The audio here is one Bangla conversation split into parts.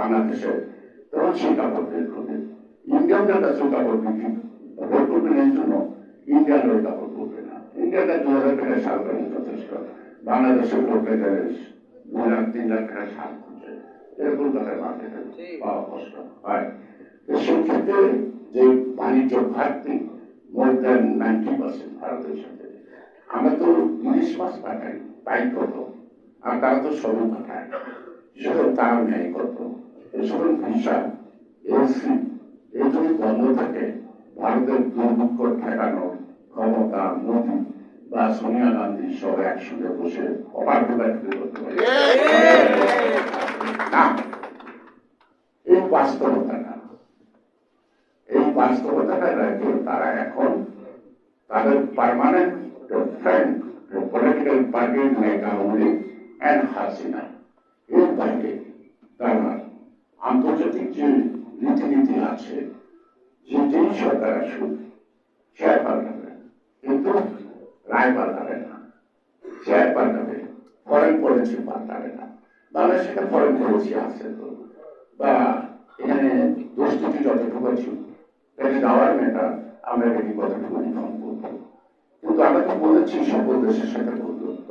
বাংলাদেশে তখন সেই কাপড় বের করবে ইন্ডিয়ানদের কাছে কাপড় বিক্রি বের করবেন এই জন্য ইন্ডিয়ান ওই কাপড় করবে না। ইন্ডিয়ানরা দু হাজার টাকা সাল করে যথেষ্ট। বাংলাদেশে করতে গেলে দুই লাখ তিন লাখ টাকা সাল খুঁজে এটা কলকাতার মার্কেটে পাওয়া কষ্ট। হয়। সেক্ষেত্রে যে বাণিজ্য ঘাটতি মোর দেন নাইনটি পার্সেন্ট ভারতের সাথে আমরা তো ইলিশ মাছ পাঠাই পাই কত? আর তারা তো সরু পাঠায় সেটা তার নেই কত এসব ভিসা এসি এই যদি বন্ধ থাকে ভারতের দুর্ভিক্ষ ঠেকানোর ক্ষমতা মোদী বা সোনিয়া গান্ধী সব একসঙ্গে বসে ব্যক্তি করতে পারে না এই বাস্তবতাটা এই বাস্তবতাটা রেখে তারা এখন তাদের permanent friend political party make Awami and Hasina আছে যে যেই সরকার আসুক সে পাল্টাবে কিন্তু রায় পাল্টাবে না সে পাল্টাবে ফরেন পলিসি পাল্টাবে না। সেটা ফরেন পলিসি আছে তো। বা এখানে দুষ্কৃতি যতটুকু আছে এটা গভর্নমেন্ট আমরা এটাকে কতটুকু নিধন করব। কিন্তু আমরা তো বলেছি সকল দেশের সাথে বন্ধুত্ব।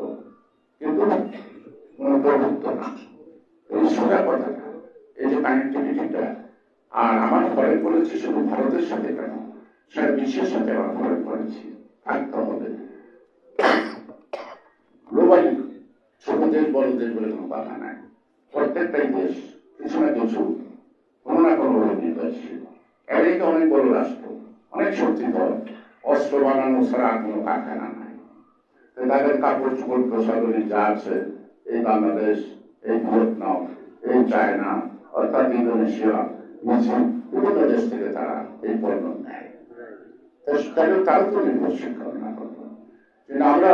কিন্তু কোনো প্রভুত্ব না। এই সোজা কথাটা, এই যে কানেক্টিভিটিটা আর আমার ফরেন করেছি শুধু ভারতের সাথে কেন সারা বিশ্বের সাথে আমার ফরেন করেছি থাকতে হবে। গ্লোবালি ছোট দেশ, বড় দেশ বলে কোনো কথা নাই। প্রত্যেকটাই দেশ কিছু না কিছু, কোনো না কোনো ভাবে নির্ভরশীল আমেরিকা অনেক বড় রাষ্ট্র, অনেক শক্তি শক্তিধর অস্ত্র বানানো ছাড়া আর কোনো কারখানা নাই। তাদের কাপড় চোপড় প্রসাধনী যা আছে, এই বাংলাদেশ, এই ভিয়েতনাম, এই চায়না, অর্থাৎ ইন্দোনেশিয়া মিছিল বিভিন্ন দেশ থেকে তারা এই পণ্য নেয়। তাহলে তারা তো নির্ভরশীল না করব কিন্তু আমরা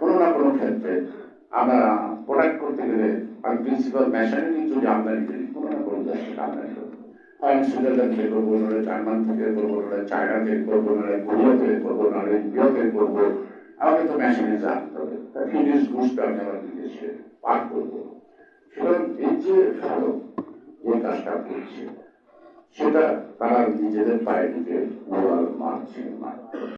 কোনো না কোনো ক্ষেত্রে আমরা প্রোডাক্ট করতে গেলে আমি প্রিন্সিপাল মেশানিং যদি আমদানি করি, কোনো না কোনো দেশ থেকে আমদানি করব। হয় সুইজারল্যান্ড থেকে করব, নাহলে জার্মান থেকে করব, নাহলে চায়না থেকে করব, নাহলে কোরিয়া থেকে করব, নাহলে ইন্ডিয়া থেকে করব। আমাকে তো মেশিনে জানতে হবে। ফিনিশ গুডসটা আমি আমার বিদেশে করব। সুতরাং এই যে ভারত যে কাজটা করছে। সেটা তারা নিজেদের পায়ে নিজে মোরাল মারছে না